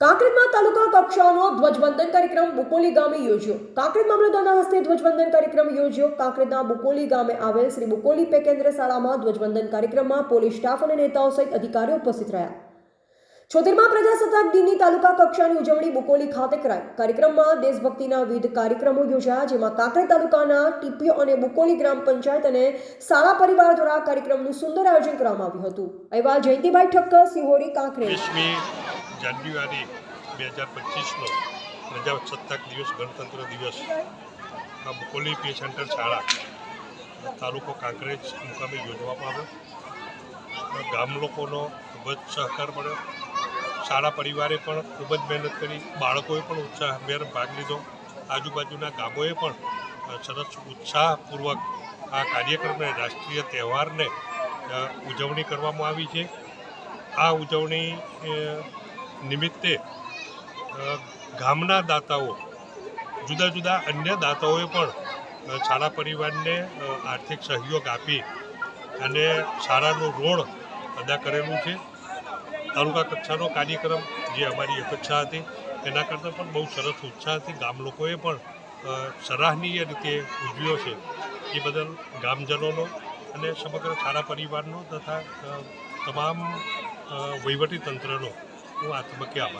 કાંકરેજમાં તાલુકા કક્ષાનો ધ્વજવંદન કાર્યક્રમ બુકોલી ગામે યોજ્યો. કાંકરેજ મામલતદારના હસ્તે ધ્વજવંદન કાર્યક્રમ યોજ્યો. કાંકરેજના બુકોલી ગામે આવેલ શ્રી બુકોલી પે કેન્દ્ર શાળામાં ધ્વજવંદન કાર્યક્રમમાં પોલીસ સ્ટાફ અને નેતાઓ સહિત અધિકારીઓ ઉપસ્થિત રહ્યા. છોતેરમાં પ્રજાસત્તાક દિનની તાલુકા કક્ષાની ઉજવણી બુકોલી ખાતે કરાઈ. કાર્યક્રમમાં દેશભક્તિના વિવિધ કાર્યક્રમો યોજાયા, જેમાં કાંકરે તાલુકાના ટીપીઓ અને બુકોલી ગ્રામ પંચાયત અને શાળા પરિવાર દ્વારા કાર્યક્રમનું સુંદર આયોજન કરવામાં આવ્યું હતું. અહેવાલ જયંતિભાઈ ઠક્કર, સિહોરી, કાંકરે. જાન્યુઆરી બે હજાર પચીસનો પ્રજાસત્તાક દિવસ, ગણતંત્ર દિવસ. આ બુકોલી પી સેન્ટર શાળા તાલુકો કાંકરેજ મુકામે યોજવામાં આવ્યો ગામ લોકોનો ખૂબ જ સહકાર મળ્યો શાળા પરિવારે પણ ખૂબ જ મહેનત કરી, બાળકોએ પણ ઉત્સાહભેર ભાગ લીધો. આજુબાજુના ગામોએ પણ સરસ ઉત્સાહપૂર્વક આ કાર્યક્રમને, રાષ્ટ્રીય તહેવારને ઉજવણી કરવામાં આવી છે. આ ઉજવણી નિમિત્તે ગામના દાતાઓ, જુદા જુદા અન્ય દાતાઓએ પણ શાળા પરિવારને આર્થિક સહયોગ આપી અને શાળાનું રોડ અદા કરેલું છે. તાલુકા કક્ષાનો કાર્યક્રમ જે અમારી અપેક્ષા હતી, એના કરતાં પણ બહુ સરસ ઉત્સાહથી ગામ લોકોએ પણ સરાહનીય રીતે ઉજવ્યો છે એ બદલ ગામજનોનો અને સમગ્ર સારા પરિવારનો તથા તમામ વહીવટીતંત્રનો વહીવટી તંત્રનો હું આ તબક્કે આભાર